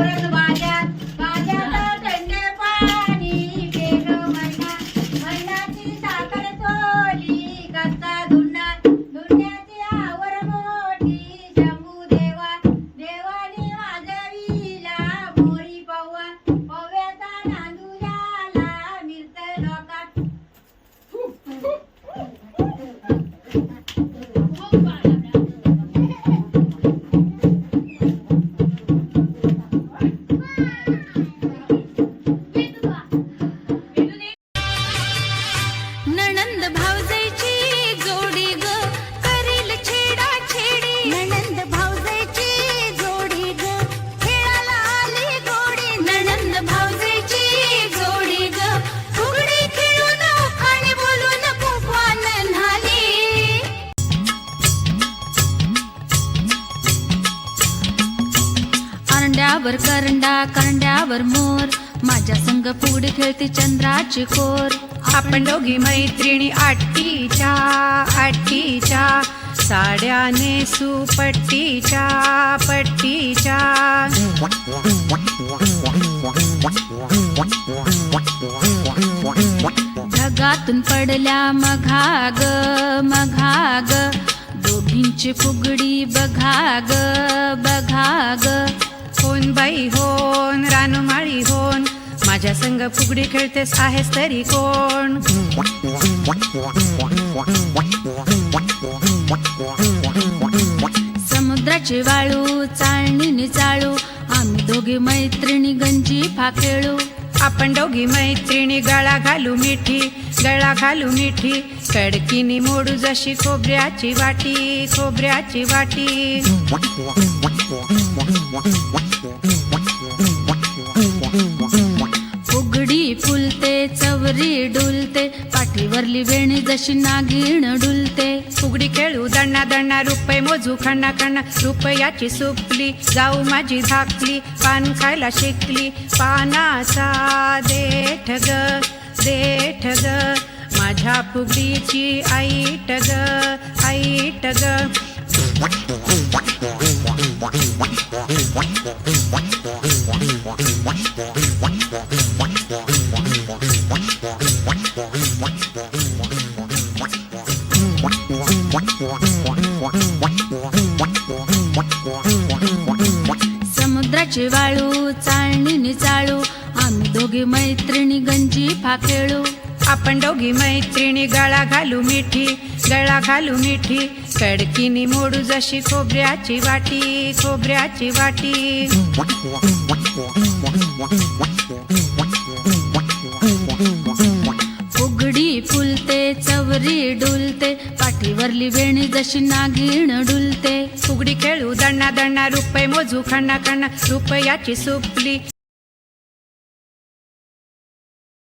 ಅವ್ರದ್ದು ಭಾಗ್ಯ करंड्यावर करंडा करंड्यावर मोर. माझ्या संग फुगडी खेळती चंद्राची कोर आपण दोघी मैत्रिणी आठीच्या आठीच्या. साड्या नेसू पट्टीच्या पट्टीच्या. ढगातून पडल्या मघाग मघाग. दोघींची फुगडी बघाग बघाग. होन बाई होन रानुमाळी होन माझ्या संग फुगडी खेळतेस आहेस तरी कोण? समुद्राची वाळू चाळणीने चाळू आम्ही दोघी मैत्रिणी गंजी फाकेळू आपण दोघी मैत्रिणी गळा घालू मिठी गळा घालू मिठी कडकीनी मोडू जशी खोबऱ्याची वाटी खोबऱ्याची वाटी. चवरी डुलते पाठीवरली वेणी जशी नागिण डुलते. फुगडी खेळू दण्णा दण्णा रुपये मोजू खण्णा खण्णा रुपयाची सुपली जाऊ माझी धाकली पान खायला शिकली. पानाचा देठ ग देठ ग माझ्या फुगडीची आईट ग आईट ग समुद्राची वाळू चाळणी चाळू आम्ही दोघी मैत्रिणी गंजी फाकेळू. आपण दोघी मैत्रिणी गळा घालू मिठी गळा घालू मिठी. कडकीनी मोडू जशी खोबऱ्याची वाटी खोबऱ्याची वाटी. चवरी डुलते पाठीवरली वेणी जशी नागिण डुलते. फुगडी खेळू दण्णा दण्णा रुपये मोजू खण्णा खण्णा रुपयाची सुपली.